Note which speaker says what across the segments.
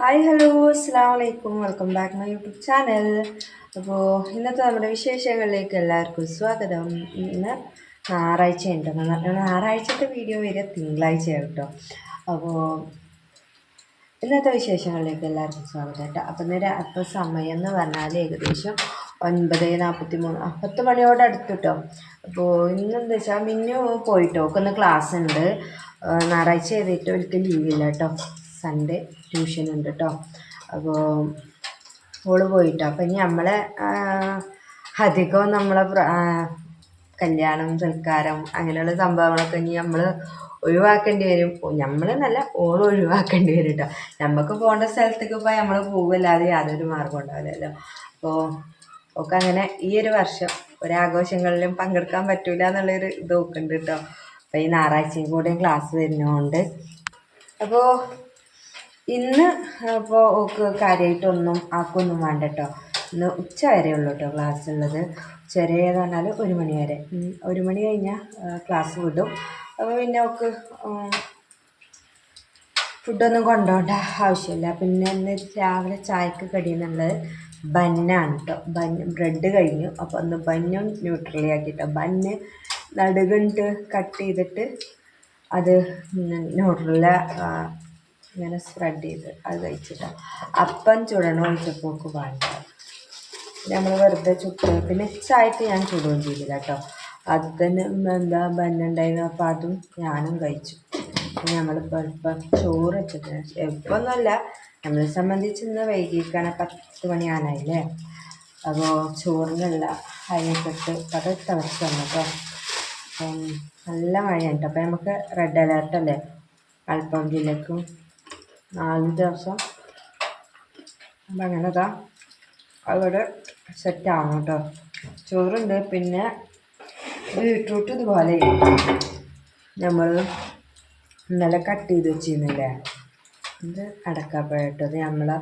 Speaker 1: Hi hello അസ്സാം വലൈക്കും welcome back my YouTube channel അപ്പോൾ ഇന്നത്തെ നമ്മുടെ വിശേഷങ്ങളിലേക്ക് എല്ലാവർക്കും സ്വാഗതം. ഇന്ന് ഞായറാഴ്ച ഉണ്ട് ഞായറാഴ്ചത്തെ വീഡിയോ വരിക തിങ്കളാഴ്ച കേട്ടോ അപ്പോൾ ഇന്നത്തെ വിശേഷങ്ങളിലേക്ക് എല്ലാവർക്കും സ്വാഗതം. കേട്ടോ അപ്പം അപ്പോൾ സമയം എന്ന് പറഞ്ഞാൽ ഏകദേശം ഒൻപത് നാൽപ്പത്തി മൂന്ന് പത്ത് മണിയോട് അടുത്ത് കേട്ടോ അപ്പോൾ ഇന്നെന്താ വെച്ചാൽ മിന്നു പോയിട്ടോ. ഒക്കെ ഒന്ന് ക്ലാസ് ഉണ്ട്. ഞായറാഴ്ച ചെയ്തിട്ട് ഒരിക്കൽ ലീവില്ല കേട്ടോ സൺഡേ ട്യൂഷൻ ഉണ്ട് കേട്ടോ അപ്പോൾ ഓൾ പോയിട്ടോ. അപ്പം ഇനി നമ്മളെ അധികവും നമ്മളെ കല്യാണം സൽക്കാരം അങ്ങനെയുള്ള സംഭവങ്ങളൊക്കെ ഇനി നമ്മൾ ഒഴിവാക്കേണ്ടി വരും. നമ്മൾ നല്ല ഓൾ ഒഴിവാക്കേണ്ടി വരും കേട്ടോ നമുക്ക് പോകേണ്ട സ്ഥലത്തേക്ക് പോയി നമ്മൾ പോകുമല്ലാതെ യാതൊരു മാർഗം ഉണ്ടാവില്ലല്ലോ. അപ്പോൾ ഒക്കെ അങ്ങനെ ഈ ഒരു വർഷം ഒരാഘോഷങ്ങളിലും പങ്കെടുക്കാൻ പറ്റൂല എന്നുള്ളൊരു ഇത് നോക്കുന്നുണ്ട് കേട്ടോ അപ്പോൾ ഈ ഞായറാഴ്ചയും കൂടെയും ക്ലാസ് വരുന്നതുകൊണ്ട് അപ്പോൾ ഇന്ന് അപ്പോൾ ഓക്ക് കാര്യമായിട്ടൊന്നും ആക്കൊന്നും വേണ്ട കേട്ടോ ഇന്ന് ഉച്ച വരെ ഉള്ളൂ കേട്ടോ ക്ലാസ് ഉള്ളത് എന്ന് പറഞ്ഞാൽ ഒരു മണി വരെ. ഒരു മണി കഴിഞ്ഞാൽ ക്ലാസ് വിടും. അപ്പോൾ പിന്നെ ഓക്ക് ഫുഡൊന്നും കൊണ്ടുപോകേണ്ട ആവശ്യമില്ല പിന്നെ ഇന്ന് രാവിലെ ചായക്ക് കടിയെന്നുള്ളത് ബന്നാണ് കേട്ടോ ബൻ ബ്രെഡ് കഴിഞ്ഞു. അപ്പോൾ ഒന്ന് ബന്നും ന്യൂട്രലി ആക്കിയിട്ടോ ബന്ന് നടുകണ്ട് കട്ട് ചെയ്തിട്ട് അത് ന്യൂട്രല ഇങ്ങനെ സ്പ്രെഡ് ചെയ്ത് അത് കഴിച്ചിട്ട്. അപ്പം ചുടണോ ചോദിച്ചപ്പോൾ ഒക്കെ വേണ്ട. നമ്മൾ വെറുതെ ചുട്ട് പിന്നെ ഇച്ചായിട്ട് ഞാൻ ചുടുകയും ചെയ്തില്ല കേട്ടോ. അത് തന്നെ എന്താ ബന്നുണ്ടായിരുന്നു അപ്പോൾ അതും ഞാനും കഴിച്ചു. നമ്മളിപ്പോൾ ഇപ്പം ചോറ് വെച്ചിട്ട് എപ്പൊന്നുമല്ല നമ്മളെ സംബന്ധിച്ച് ഇന്ന് വൈകിക്കാണ് പത്ത് മണിയാനായില്ലേ അപ്പോൾ ചോറിനുള്ള അരിയൊക്കെ അത് തിളച്ച് വന്നു കേട്ടോ. അപ്പം നല്ല മഴയുണ്ട് അപ്പം നമുക്ക് റെഡ് അലേർട്ടല്ലേ മലപ്പുറം ജില്ലക്കും നാല് ദിവസം അപ്പം അങ്ങനെ ഇതാ അവിടെ സെറ്റാണ് കേട്ടോ ചോറുണ്ട് പിന്നെ ബീട്രൂട്ട് ഇതുപോലെ നമ്മൾ ഇന്നലെ കട്ട് ചെയ്ത് വെച്ചിരുന്നില്ലേ? ഇത് അടക്കാപ്പഴട്ടത് നമ്മളെ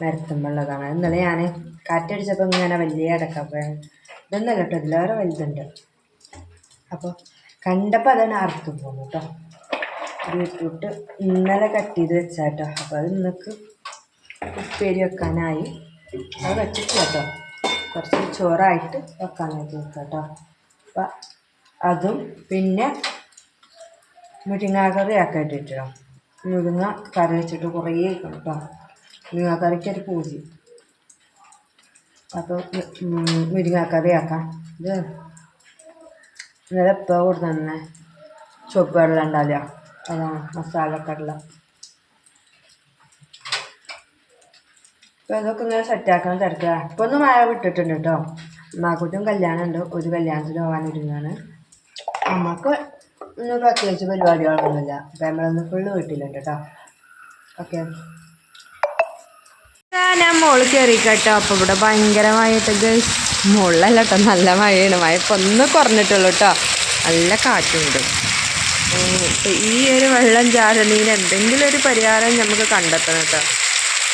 Speaker 1: മരത്തുമ്പുള്ളതാണ് ഇന്നലെ ഞാൻ കാറ്റടിച്ചപ്പോൾ ഇങ്ങനെ വലിയ അടക്കാപ്പഴം ഇതൊന്നല്ല കേട്ടോ ഇതിലേറെ വലുതുണ്ട്. അപ്പോൾ കണ്ടപ്പോൾ അതാണ് അറുത്തു പോകുന്നു കേട്ടോ ബീട്രൂട്ട് ഇന്നലെ കട്ട് ചെയ്ത് വെച്ചാട്ടോ. അപ്പോൾ അത് ഇന്നക്ക് ഉപ്പേരി വെക്കാനായി. അത് വെച്ചിട്ട് കേട്ടോ. കുറച്ച് ചോറായിട്ട് വെക്കാനായിട്ട് വെക്കാം കേട്ടോ. അപ്പം അതും പിന്നെ മുരിങ്ങാക്കറി ആക്കായിട്ട് ഇട്ടിട്ടോ മുരിങ്ങ കറി വെച്ചിട്ട് കുറേ കേട്ടോ. മുരിങ്ങ കറിക്കൊരു പൂജി അപ്പോൾ മുരിങ്ങാക്കറി ആക്കാം. ഇത് ഇന്നലെ എപ്പോൾ കൊടുത്തു തന്നെ ചുവപ്പ് വെള്ളം ഉണ്ടാവില്ല. അതാണ് മസാലക്കടല അപ്പോൾ ഇതൊക്കെ ഇങ്ങനെ സെറ്റാക്കാൻ തിരക്കുക ഇപ്പോൾ ഒന്ന് മഴ വിട്ടിട്ടുണ്ട് കേട്ടോ അമ്മാക്കുട്ടും കല്യാണം ഉണ്ട്. ഒരു കല്യാണത്തിന് പോകാൻ അമ്മയ്ക്ക് ഇന്ന് പ്രത്യേകിച്ച് പരിപാടികളൊന്നുമില്ല. അപ്പം നമ്മളൊന്ന് ഫുള്ള് വീട്ടിലുണ്ട് കേട്ടോ ഓക്കെ. ഞാൻ മോൾ കയറി കേട്ടോ അപ്പോൾ ഇവിടെ ഭയങ്കരമായിട്ട് മുകളിലല്ല കേട്ടോ നല്ല മഴയാണ്. മഴ ഇപ്പം ഒന്ന് കുറഞ്ഞിട്ടുള്ളൂ കേട്ടോ നല്ല കാറ്റുണ്ട്. ഇപ്പം ഈ ഒരു വെള്ളം ചാടുന്നതിന് എന്തെങ്കിലും ഒരു പരിഹാരം നമുക്ക് കണ്ടെത്തണം കേട്ടോ.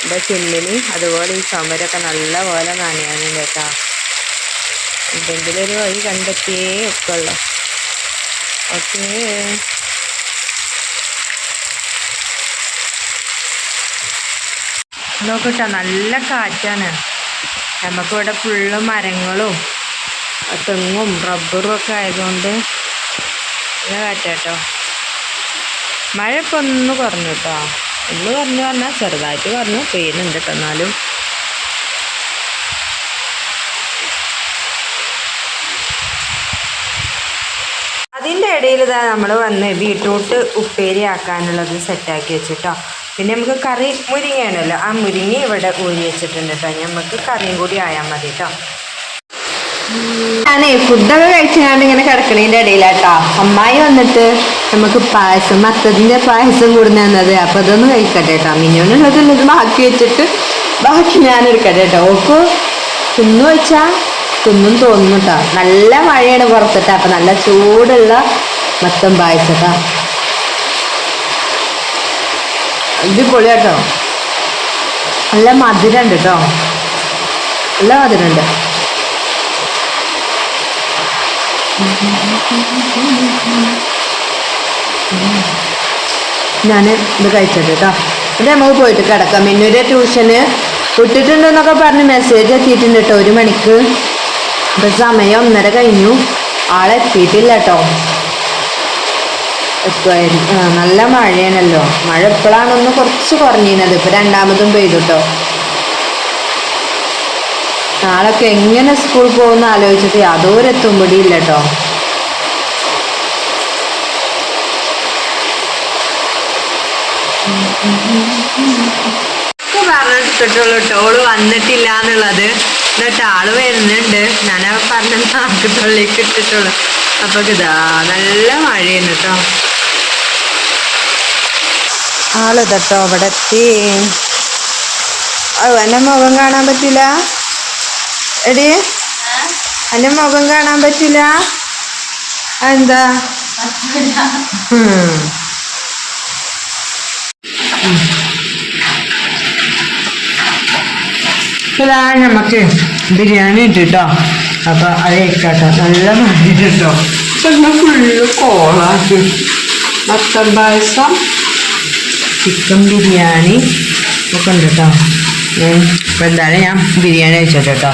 Speaker 1: എന്റെ ചെമ്മിന് അതുപോലെ ഈ ചുമരൊക്കെ നല്ല പോലെ നനയാനും കേട്ടോ. എന്തെങ്കിലും ഒരു വഴി കണ്ടെത്തിയേ ഒക്കെ ഉള്ളു ഓക്കേ നോക്കട്ടോ നല്ല കാറ്റാണ്. നമുക്കിവിടെ ഫുള്ള് മരങ്ങളും തെങ്ങും റബ്ബറും ഒക്കെ ആയതുകൊണ്ട് നല്ല കാറ്റാട്ടോ മഴ ഇപ്പം ഒന്ന് കുറഞ്ഞു കേട്ടോ ഒന്ന് കുറഞ്ഞു പറഞ്ഞാൽ ചെറുതായിട്ട് കുറഞ്ഞു. പെയ്യുന്നുണ്ട് കേട്ടോ എന്നാലും. അതിന്റെ ഇടയിൽ ഇതാ നമ്മൾ വന്ന് ബീട്രൂട്ട് ഉപ്പേരി ആക്കാനുള്ളത് സെറ്റാക്കി വെച്ചിട്ടോ. പിന്നെ നമുക്ക് കറി മുരിങ്ങയാണല്ലോ. ആ മുരിങ്ങ ഇവിടെ ഊരി വെച്ചിട്ടുണ്ട് കേട്ടോ നമുക്ക് കറിയും കൂടി ആയാൽ മതി കേട്ടോ ഞാനേ ഫുഡൊക്കെ കഴിച്ചാണ്ട് ഇങ്ങനെ കിടക്കണതിന്റെ ഇടയിലാട്ടോ. അമ്മായി വന്നിട്ട് നമുക്ക് പായസം മത്തതിന്റെ പായസം കൂടുന്ന തന്നത്. അപ്പോൾ അതൊന്ന് കഴിക്കട്ടെ കേട്ടോ. മിന്നോനുള്ളതിൽ ഇത് ബാക്കി വെച്ചിട്ട് ബാക്കി ഞാൻ എടുക്കട്ടെ കേട്ടോ. ഓക്ക് തിന്നു വെച്ചാൽ തിന്നും തോന്നുന്നു കേട്ടോ. നല്ല മഴയാണ് പുറത്തിട്ട്. അപ്പം നല്ല ചൂടുള്ള മത്തം പായസട്ടാ ഇത് പൊളിയാട്ടോ നല്ല മധുരമുണ്ട് കേട്ടോ. നല്ല മധുരമുണ്ട് ഞാൻ ഇത് കഴിച്ചത് കേട്ടോ എന്നിട്ട് നമുക്ക് പോയിട്ട് കിടക്കാം. മിന്നൂരെ ട്യൂഷന് വിട്ടിട്ടുണ്ടെന്നൊക്കെ പറഞ്ഞ് മെസ്സേജ് എത്തിയിട്ടുണ്ട് കേട്ടോ ഒരു മണിക്ക്. ഇപ്പം സമയം ഒന്നര കഴിഞ്ഞു. ആളെത്തിയിട്ടില്ല കേട്ടോ എത്തുമായിരുന്നു നല്ല മഴയാണല്ലോ. മഴ എപ്പോഴാണൊന്ന് കുറച്ച് കുറഞ്ഞിരുന്നത്. ഇപ്പം രണ്ടാമതും പെയ്തു കേട്ടോ നാളൊക്കെ എങ്ങനെ സ്കൂൾ പോകുന്ന ആലോചിച്ചിട്ട് യാതൊരു പിടിയില്ല കേട്ടോ പറഞ്ഞിട്ടുള്ളൂ കേട്ടോ ഓൾ വന്നിട്ടില്ല എന്നുള്ളത്. എന്നിട്ട് ആൾ വരുന്നുണ്ട്. ഞാൻ പറഞ്ഞ നാക്ക് ഇട്ടിട്ടുള്ളു. അപ്പൊ ഇതാ നല്ല മഴയാണ് കേട്ടോ ആൾ കേട്ടോ അവിടെ എത്തി. ഓ എന്റെ മുഖം കാണാൻ പറ്റില്ല. എടി അന്റെ മുഖം കാണാൻ പറ്റില്ല. എന്താ നമുക്ക് ബിരിയാണി ഇട്ടിട്ടോ. അപ്പൊ അത് നല്ല മതിട്ടോ പിന്നെ ഫുള്ള് കോളാക്ക് മത്തൻ പായസം ചിക്കൻ ബിരിയാണി ഒക്കെ ഉണ്ട് കേട്ടോ എന്തായാലും ഞാൻ ബിരിയാണി കേട്ടോ.